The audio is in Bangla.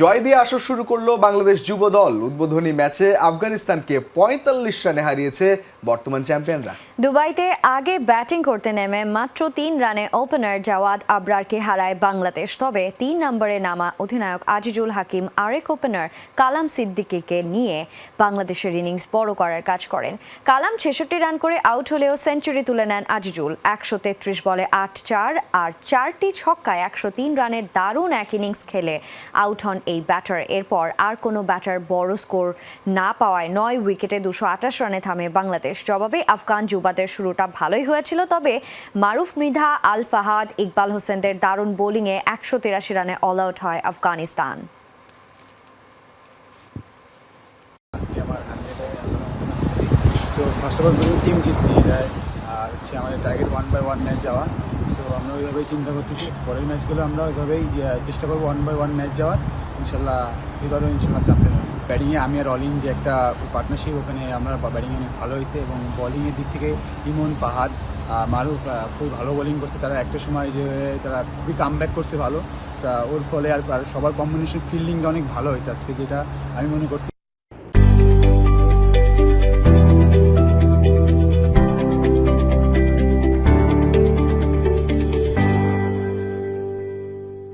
জয় দিয়ে আসর শুরু করল বাংলাদেশ যুব দল। উদ্বোধনী ম্যাচে আফগানিস্তানকে পঁয়তাল্লিশ রানে হারিয়েছে বর্তমান চ্যাম্পিয়নরা। দুবাইতে আগে ব্যাটিং করতে নেমে মাত্র তিন রানে ওপেনার জাওয়াদ আবরারকে হারায় বাংলাদেশ। তবে তিন নম্বরে নামা অধিনায়ক আজিজুল হাকিম আরেক ওপেনার কালাম সিদ্দিকিকে নিয়ে বাংলাদেশের ইনিংস বড় করার কাজ করেন। কালাম ছেষট্টি রান করে আউট হলেও সেঞ্চুরি তুলে নেন আজিজুল। একশো তেত্রিশ বলে আট চার আর চারটি ছক্কায় একশো তিন রানের দারুণ এক ইনিংস খেলে আউট হন এই ব্যাটার। এরপর আর কোনো ব্যাটার বড় স্কোর না পাওয়ায় নয় উইকেটে দুশো আঠাশ রানে থামে বাংলাদেশ। জবাবে আফগান যুবাদের শুরুটা ভালোই হয়েছিল, তবে মারুফ মৃধা, আল ফাহাদ, ইকবাল হোসেনদের দারুণ বোলিংয়ে একশো তিরাশি রানে অল আউট হয় Afghanistan. So first of all দুটো টিম জিতছি। আর হচ্ছে আমাদের target one by one match যাওয়া। সো আমরা ওইভাবেই চিন্তা করতেছি। পরের ম্যাচগুলো আমরা ওইভাবেই চেষ্টা করব ওয়ান বাই ওয়ান ম্যাচ যাওয়ার। ইনশাল্লাহ এবারও ইনশাল্লাহ চ্যাম্পিয়ন না ব্যাটিংয়ে আমি আর অলিন যে একটা পার্টনারশিপ ওখানে আমরা ব্যাটিংয়ে অনেক ভালো হয়েছে এবং বলিংয়ের দিক থেকে ইমন পাহাদ মারুফ খুবই ভালো বোলিং করছে। তারা একটা সময় যে তারা খুবই কাম করছে ভালো। ওর ফলে আর সবার কম্বিনেশন ফিল্ডিংটা অনেক ভালো হয়েছে আজকে, যেটা আমি মনে করছি